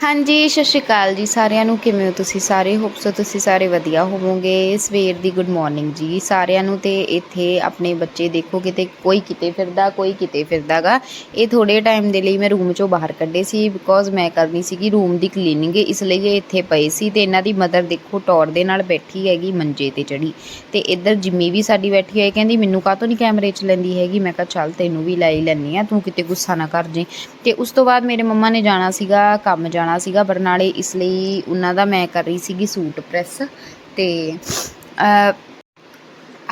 ਹਾਂਜੀ, ਸਤਿ ਸ਼੍ਰੀ ਅਕਾਲ ਜੀ ਸਾਰਿਆਂ ਨੂੰ। ਕਿਵੇਂ ਹੋ ਤੁਸੀਂ ਸਾਰੇ? ਹੋਪ ਸੋ ਤੁਸੀਂ ਸਾਰੇ ਵਧੀਆ ਹੋਵੋਗੇ। ਸਵੇਰ ਦੀ ਗੁੱਡ ਮਾਰਨਿੰਗ ਜੀ। ਸਾਰਿਆਂ ਨੂੰ ਤੇ ਇੱਥੇ ਆਪਣੇ ਬੱਚੇ ਦੇਖੋ, ਕਿਤੇ ਕੋਈ ਕਿਤੇ ਫਿਰਦਾ, ਕੋਈ ਕਿਤੇ ਫਿਰਦਾਗਾ। ਇਹ ਥੋੜੇ ਟਾਈਮ ਦੇ ਲਈ ਮੈਂ ਰੂਮ ਚੋਂ ਬਾਹਰ ਕੱਢੇ ਸੀ ਬਿਕੋਜ਼ ਮੈਂ ਕਰਨੀ ਸੀਗੀ ਰੂਮ ਦੀ ਕਲੀਨਿੰਗ ਇਸ ਲਈ ਇਹ ਇੱਥੇ ਪਏ ਸੀ ਤੇ ਇਹਨਾਂ ਦੀ ਮਦਰ ਦੇਖੋ ਟੌਰ ਦੇ ਨਾਲ ਬੈਠੀ ਹੈਗੀ ਮੰਜੇ ਤੇ ਚੜੀ ਤੇ ਇੱਧਰ ਜਿੰਮੀ ਵੀ ਸਾਡੀ ਬੈਠੀ ਹੈ। ਕਹਿੰਦੀ, ਮੈਨੂੰ ਕਾਹ ਤੋਂ ਨਹੀਂ ਕੈਮਰੇ 'ਚ ਲੈਂਦੀ ਹੈਗੀ? ਮੈਂ ਕਿਹਾ, ਚੱਲ ਤੈਨੂੰ ਵੀ ਲੈ ਹੀ ਲੈਂਦੀ ਆ ਤੂੰ ਕਿਤੇ ਗੁੱਸਾ ਨਾ ਕਰ ਜੇ। ਤੇ ਉਸ ਤੋਂ ਬਾਅਦ ਮੇਰੇ ਮੰਮਾ ਨੇ ਜਾਣਾ ਸੀਗਾ ਕੰਮ ਜਾਣਾ ਸੀਗਾ ਬਰਨਾਲੇ ਇਸ ਲਈ ਉਹਨਾਂ ਦਾ ਮੈਂ ਕਰ ਰਹੀ ਸੀਗੀ ਸੂਟ ਪ੍ਰੈਸ ਅਤੇ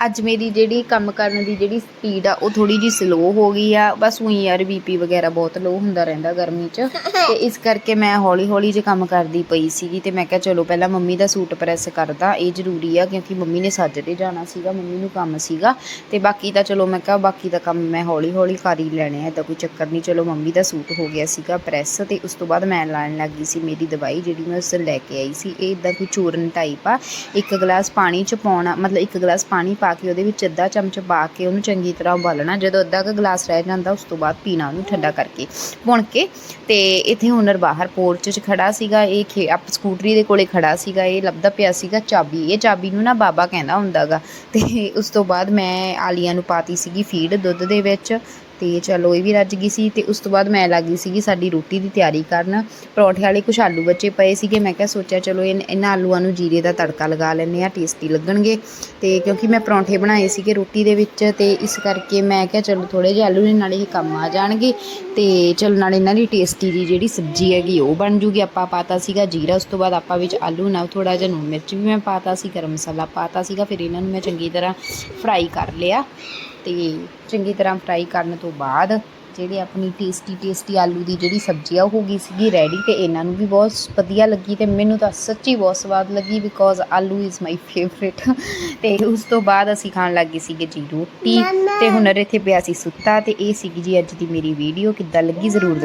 ਅੱਜ ਮੇਰੀ ਜਿਹੜੀ ਕੰਮ ਕਰਨ ਦੀ ਜਿਹੜੀ ਸਪੀਡ ਆ, ਉਹ ਥੋੜੀ ਜੀ ਸਲੋ ਹੋ ਗਈ ਆ। ਬਸ ਉਹੀ ਯਾਰ ਬੀਪੀ ਵਗੈਰਾ ਬਹੁਤ ਲੋ ਹੁੰਦਾ ਰਹਿੰਦਾ ਗਰਮੀ 'ਚ। ਤੇ ਇਸ ਕਰਕੇ ਮੈਂ ਹੌਲੀ ਹੌਲੀ ਜੇ ਕੰਮ ਕਰਦੀ ਪਈ ਸੀਗੀ ਤੇ ਮੈਂ ਕਿਹਾ ਚਲੋ ਪਹਿਲਾਂ ਮੰਮੀ ਦਾ ਸੂਟ ਪ੍ਰੈਸ ਕਰਦਾ। ਇਹ ਜ਼ਰੂਰੀ ਆ ਕਿਉਂਕਿ ਮੰਮੀ ਨੇ ਸਾਜਰੇ ਜਾਣਾ ਸੀਗਾ, ਮੰਮੀ ਨੂੰ ਕੰਮ ਸੀਗਾ। ਤੇ ਬਾਕੀ ਤਾਂ ਚਲੋ ਮੈਂ ਕਿਹਾ ਬਾਕੀ ਦਾ ਕੰਮ ਮੈਂ ਹੌਲੀ ਹੌਲੀ ਕਰ ਹੀ ਲੈਣੇ ਆ ਤਾਂ ਕੋਈ ਚੱਕਰ ਨਹੀਂ। ਚਲੋ ਮੰਮੀ ਦਾ ਸੂਟ ਹੋ ਗਿਆ ਸੀਗਾ ਪ੍ਰੈਸ ਤੇ ਉਸ ਤੋਂ ਬਾਅਦ ਮੈਂ ਲਾਣ ਲੱਗੀ ਸੀ ਮੇਰੀ ਦਵਾਈ ਜਿਹੜੀ ਮੈਂ ਉਸ ਲੈ ਕੇ ਆਈ ਸੀ। ਇਹ ਇਦਾਂ ਕੋਈ ਚੂਰਨ ਟਾਈਪ ਆ। ਇੱਕ ਗਲਾਸ ਪਾਣੀ ਚ ਪਾਉਣਾ, ਮਤਲਬ ਇੱਕ ਗਲਾਸ ਪਾਣੀ ਪਾ ਕੇ ਉਹਦੇ ਵਿੱਚ ਅੱਧਾ ਚਮਚ ਪਾ ਕੇ ਉਹਨੂੰ ਚੰਗੀ ਤਰ੍ਹਾਂ ਉਬਾਲਣਾ। ਜਦੋਂ ਅੱਧਾ ਕੁ ਗਲਾਸ ਰਹਿ ਜਾਂਦਾ, ਉਸ ਤੋਂ ਬਾਅਦ ਪੀਣਾ ਉਹਨੂੰ ਠੰਡਾ ਕਰਕੇ ਪੁਣ ਕੇ। ਤੇ ਇੱਥੇ ਹੁਨਰ ਬਾਹਰ ਪੋਰਚ 'ਚ ਖੜਾ ਸੀਗਾ, ਇਹ ਖੇ, ਆਪ ਸਕੂਟਰੀ ਦੇ ਕੋਲੇ ਖੜਾ ਸੀਗਾ, ਇਹ ਲੱਭਦਾ ਪਿਆ ਸੀਗਾ ਚਾਬੀ। ਇਹ ਚਾਬੀ ਨੂੰ ਨਾ ਬਾਬਾ ਕਹਿੰਦਾ ਹੁੰਦਾਗਾ ਤੇ ਉਸ ਤੋਂ ਬਾਅਦ ਮੈਂ ਆਲੀਆਂ ਨੂੰ ਪਾਤੀ ਸੀਗੀ ਫੀਡ ਦੁੱਧ ਦੇ ਵਿੱਚ। ਤੇ ਚਲੋ ਇਹ ਵੀ ਰੱਜ ਗਈ ਸੀ ਤੇ ਉਸ ਤੋਂ ਬਾਅਦ ਮੈਂ ਲੱਗ ਗਈ ਸੀਗੀ ਸਾਡੀ ਰੋਟੀ ਦੀ ਤਿਆਰੀ ਕਰਨ। ਪਰੌਂਠੇ ਵਾਲੇ ਕੁਛ ਆਲੂ ਬੱਚੇ ਪਏ ਸੀਗੇ। ਮੈਂ ਕਿਹਾ ਸੋਚਿਆ ਚਲੋ ਇਨ- ਇਹਨਾਂ ਆਲੂਆਂ ਨੂੰ ਜੀਰੇ ਦਾ ਤੜਕਾ ਲਗਾ ਲੈਂਦੇ ਆ ਟੇਸਟੀ ਲੱਗਣਗੇ। ਤੇ ਕਿਉਂਕਿ ਮੈਂ ਪਰੌਂਠੇ ਬਣਾਏ ਸੀਗੇ ਰੋਟੀ ਦੇ ਵਿੱਚ ਤੇ ਇਸ ਕਰਕੇ ਮੈਂ ਕਿਹਾ ਚਲੋ ਥੋੜੇ ਜਿਹੇ ਆਲੂ ਨਾਲੇ ਇਹ ਕੰਮ ਆ ਜਾਣਗੇ। ਤੇ ਚਲੋ ਨਾਲ ਇਹਨਾਂ ਦੀ ਟੇਸਟੀ ਦੀ ਜਿਹੜੀ ਸਬਜ਼ੀ ਹੈਗੀ ਉਹ ਬਣ ਜੂਗੀ। ਆਪਾਂ ਪਾਤਾ ਸੀਗਾ ਜੀਰਾ, ਉਸ ਤੋਂ ਬਾਅਦ ਆਪਾਂ ਵਿੱਚ ਆਲੂ ਨਾਲ ਥੋੜਾ ਜਿਹਾ ਨੂਣ ਮਿਰਚ ਵੀ ਮੈਂ ਪਾਤਾ ਸੀ, ਗਰਮ ਮਸਾਲਾ ਪਾਤਾ ਸੀਗਾ। ਫਿਰ ਇਹਨਾਂ ਨੂੰ ਮੈਂ ਚੰਗੀ ਤਰ੍ਹਾਂ ਫਰਾਈ ਕਰ ਲਿਆ। ਤੇ ਚੰਗੀ ਤਰ੍ਹਾਂ ਫਰਾਈ ਕਰਨ ਤੋਂ ਬਾਅਦ ਜਿਹੜੀ ਆਪਣੀ ਟੇਸਟੀ ਟੇਸਟੀ ਆਲੂ ਦੀ ਜਿਹੜੀ ਸਬਜ਼ੀ ਆ ਉਹ ਹੋ ਗਈ ਸੀਗੀ ਰੈਡੀ ਤੇ ਇਹਨਾਂ ਨੂੰ ਵੀ ਬਹੁਤ ਵਧੀਆ ਲੱਗੀ ਤੇ ਮੈਨੂੰ ਤਾਂ ਸੱਚੀ ਬਹੁਤ ਸਵਾਦ ਲੱਗੀ ਬਿਕੋਜ਼ ਆਲੂ ਇਜ਼ ਮਾਈ ਫੇਵਰਿਟ ਤੇ ਉਸ ਤੋਂ ਬਾਅਦ ਅਸੀਂ ਖਾਣ ਲੱਗੇ ਸੀਗੇ ਜੀ ਰੋਟੀ ਤੇ ਹੁਨਰ ਇੱਥੇ ਪਿਆ ਸੀ ਸੁੱਤਾ ਤੇ ਇਹ ਸੀਗੀ ਜੀ ਅੱਜ ਦੀ ਮੇਰੀ ਵੀਡੀਓ ਕਿੱਦਾਂ ਲੱਗੀ ਜ਼ਰੂਰ